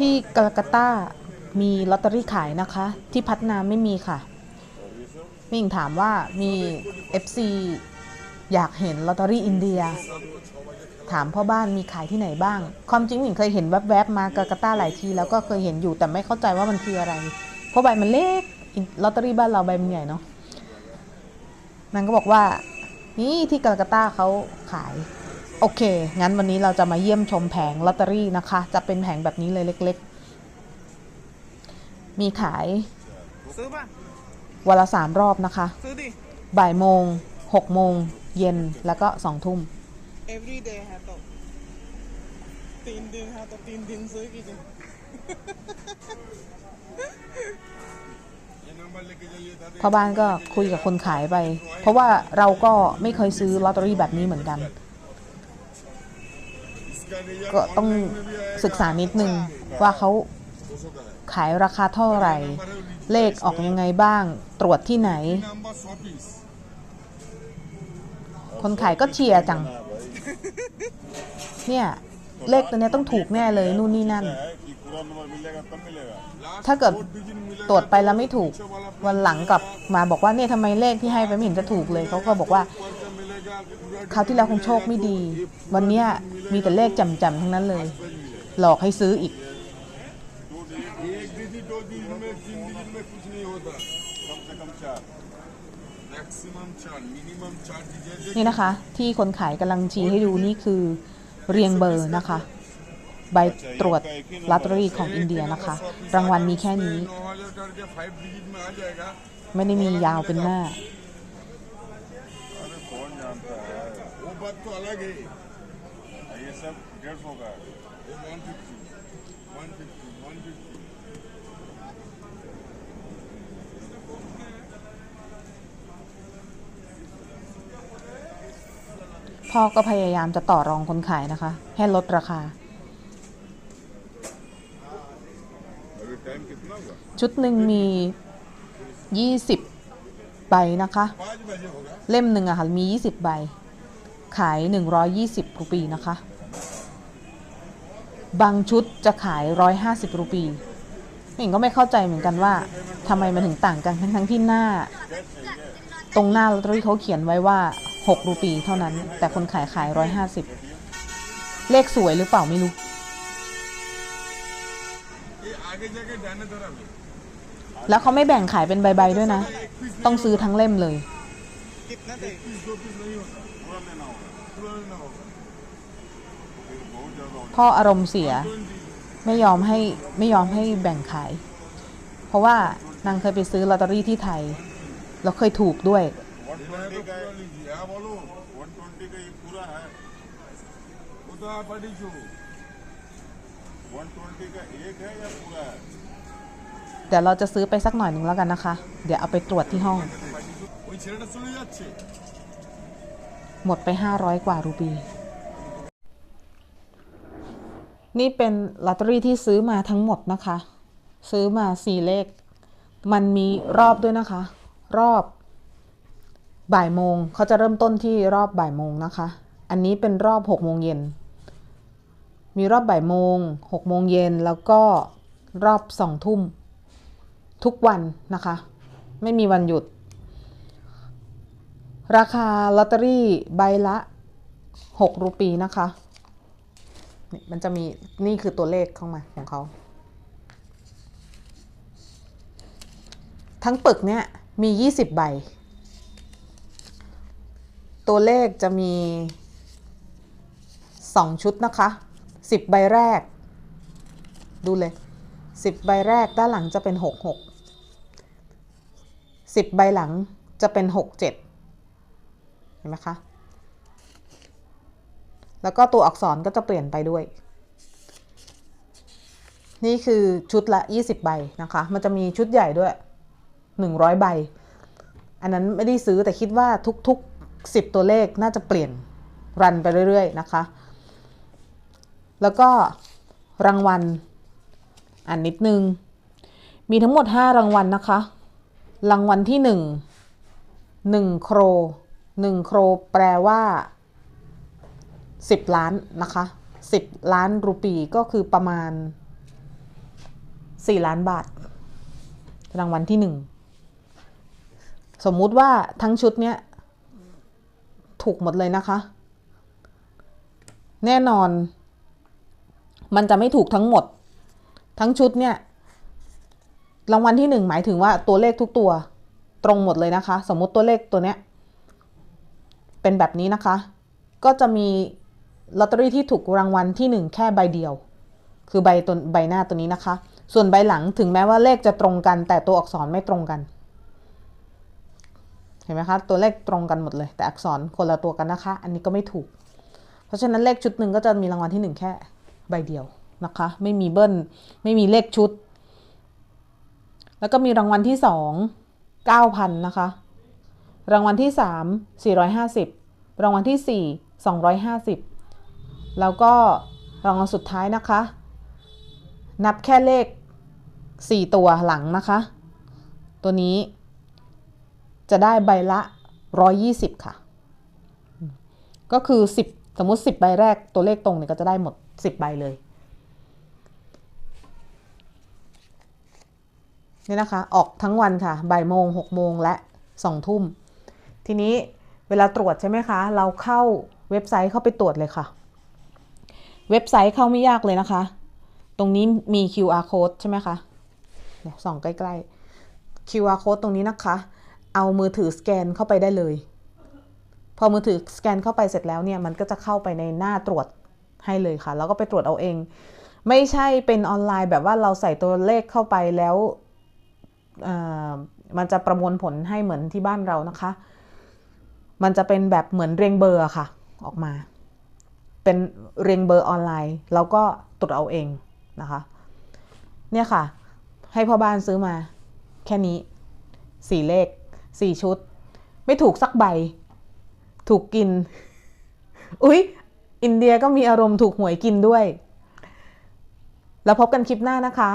ที่กาลกัตตามีลอตเตอรี่ขายนะคะ ที่พัฒนาไม่มีค่ะมิ่งถามว่ามี FC อยากเห็นลอตเตอรี่อินเดีย ถามพ่อบ้านมีขายที่ไหนบ้าง ความจริงหนิงเคยเห็นแวบๆมากากัตาหลายทีแล้วก็เคยเห็นอยู่แต่ไม่เข้าใจว่ามันคืออะไร เพราะใบมันเล็กลอตเตอรี่บ้านเราใบมันใหญ่เนาะนางก็บอกว่า นี่ที่กากัตตาเขาขาย โอเค งั้นวันนี้เราจะมาเยี่ยมชมแผงลอตเตอรี่นะคะ จะเป็นแผงแบบนี้เลยเล็กๆ มีขาย ซื้อป่ะ วันละสามรอบนะคะ ซื้อดิ บ่ายโมงหกโมง เย็น แล้วก็สองทุ่ม every day ฮะตกตีนดินฮะตกตีนดินซื้อกี่ดิพ่อบ้านก็คุยกับคนขายไป เพราะว่าเราก็ไม่เคยซื้อลอตเตอรี่แบบนี้เหมือนกัน ก็ต้องศึกษานิดนึงว่าเขาขายราคาเท่าไหร่ เลขออกยังไงบ้าง ตรวจที่ไหน คนขายก็เชียร์จัง เนี่ย เลขตัวนี้ต้องถูกแน่เลยนู่นนี่นั่น ถ้าเกิดตรวจไปแล้วไม่ถูก วันหลังกลับมาบอกว่าเนี่ยทำไมเลขที่ให้ไปไม่เห็นจะถูกเลย เขาก็บอกว่า คราวที่แล้วคงโชคไม่ดี วันนี้มีแต่เลขจำๆทั้งนั้นเลย หลอกให้ซื้ออีก นี่นะคะ ที่คนขายกำลังชี้ให้ดูนี่คือเรียงเบอร์นะคะ ใบตรวจลอตเตอรี่ของอินเดียนะคะ รางวัลมีแค่นี้ ไม่ได้มียาวเป็นหน้า वो बात तो अलग है ये सब डेढ़ सौ का वो one fifty one fifty one fifty พ่อก็พยายามจะต่อรองคนขายนะคะ ให้ลดราคา अभी टाइम कितना हुआ ชุดหนึ่งมี 20 ใบนะคะ เล่มหนึ่งอะค่ะมี 20 ใบ ขาย 120 รูปีนะคะ บางชุดจะขาย 150 รูปีหมิงก็ไม่เข้าใจเหมือนกันว่าทำไมมันถึงต่างกันทั้งทั้งที่หน้า ตรงหน้าลอตเตอรี่เขาเขียนไว้ว่า 6 รูปีเท่านั้น แต่คนขายขาย 150 เลขสวยหรือเปล่าไม่รู้ แล้วเขาไม่แบ่งขายเป็นใบๆด้วยนะ ต้องซื้อทั้งเล่มเลย कितना दे पीस दो पीस नहीं होता पूरा लेना होगा पूरा लेना होगा फिर बहुत ज्यादा हो พ่ออารมณ์เสีย ไม่ยอมให้ไม่ยอมให้แบ่งขาย เพราะว่านางเคยไปซื้อลอตเตอรี่ที่ไทย แล้วเคยถูกด้วย वन ट्वेंटी का लीजिए हाँ बोलो वन ट्वेंटी का ये पूरा है वो तो आप अड़ी छो वन ट्वेंटी का एक है या पूरा है เดี๋ยวเราจะซื้อไปสักหน่อยหนึ่งแล้วกันนะคะ เดี๋ยวเอาไปตรวจที่ห้อง หมดไป 500 กว่ารูปี นี่เป็นลอตเตอรี่ที่ซื้อมาทั้งหมดนะคะ ซื้อมาสี่เลข มันมีรอบด้วยนะคะ รอบ บ่ายโมงเขาจะเริ่มต้นที่รอบบ่ายโมงนะคะ อันนี้เป็นรอบหกโมงเย็น มีรอบบ่ายโมงหกโมงเย็นแล้วก็รอบสองทุ่ม ทุกวันนะคะ ไม่มีวันหยุด ราคาลอตเตอรี่ใบละ 6 รูปีนะคะนี่มันจะมีนี่คือตัวเลขเข้ามาของเขา ทั้งปึกเนี่ยมี 20 ใบ ตัวเลขจะมี 2 ชุดนะคะ 10 ใบแรก ดูเลย 10 ใบแรกด้านหลังจะเป็น 66 10ใบหลังจะเป็น67เจ็ดเห็นไหมคะ แล้วก็ตัวอักษรก็จะเปลี่ยนไปด้วย นี่คือชุดละ20ใบนะคะ มันจะมีชุดใหญ่ด้วย100ใบ อันนั้นไม่ได้ซื้อแต่คิดว่าทุกๆ10ตัวเลขน่าจะเปลี่ยนรันไปเรื่อยๆนะคะ แล้วก็รางวัลอันนิดนึง มีทั้งหมด 5 รางวัลนะคะ รางวัลที่1 1โคร1โครแปลว่า10ล้านนะคะ10ล้านรูปีก็คือประมาณสี่ล้านบาท รางวัลที่หนึ่งสมมุติว่าทั้งชุดเนี้ยถูกหมดเลยนะคะ แน่นอน มันจะไม่ถูกทั้งหมด ทั้งชุดเนี่ย รางวัลที่หนึ่งหมายถึงว่าตัวเลขทุกตัวตรงหมดเลยนะคะ สมมุติตัวเลขตัวเนี้ยเป็นแบบนี้นะคะ ก็จะมีลอตเตอรี่ที่ถูกรางวัลที่หนึ่งแค่ใบเดียว คือใบตัวใบหน้าตัวนี้นะคะ ส่วนใบหลังถึงแม้ว่าเลขจะตรงกัน แต่ตัวอักษรไม่ตรงกัน เห็นไหมคะ ตัวเลขตรงกันหมดเลย แต่อักษรคนละตัวกันนะคะ อันนี้ก็ไม่ถูก เพราะฉะนั้นเลขชุดหนึ่งก็จะมีรางวัลที่หนึ่งแค่ใบเดียวนะคะ ไม่มีเบิ้ล ไม่มีเลขชุด แล้วก็มีรางวัลที่สองเก้าพันนะคะ รางวัลที่สามสี่ร้อยห้าสิบรางวัลที่สี่สองร้อยห้าสิบแล้วก็รางวัลสุดท้ายนะคะ นับแค่เลขสี่ตัวหลังนะคะ ตัวนี้จะได้ใบละ120ค่ะ ก็คือ10สมมุติ10ใบแรกตัวเลขตรงเนี่ยก็จะได้หมด10ใบเลย นี่นะคะ ออกทั้งวันค่ะบ่ายโมง6โมงและ2ทุ่ม ทีนี้เวลาตรวจใช่ไหมคะ เราเข้าเว็บไซต์เข้าไปตรวจเลยค่ะ เว็บไซต์เข้าไม่ยากเลยนะคะ ตรงนี้มี QR code ใช่ไหมคะเนี่ยส่องใกล้ๆ QR code ตรงนี้นะคะ เอามือถือสแกนเข้าไปได้เลย พอมือถือสแกนเข้าไปเสร็จแล้วเนี่ย มันก็จะเข้าไปในหน้าตรวจให้เลยค่ะ แล้วก็ไปตรวจเอาเอง ไม่ใช่เป็นออนไลน์แบบว่าเราใส่ตัวเลขเข้าไปแล้ว มันจะประมวลผลให้เหมือนที่บ้านเรานะคะ มันจะเป็นแบบเหมือนเรียงเบอร์ค่ะ ออกมา เป็นเรียงเบอร์ออนไลน์แล้วก็ตรวจเอาเองนะคะ เนี่ยค่ะ ให้พ่อบ้านซื้อมาแค่นี้สี่เลขสี่ชุด ไม่ถูกสักใบ ถูกกิน อุ๊ย อินเดียก็มีอารมณ์ถูกหวยกินด้วย แล้วพบกันคลิปหน้านะคะ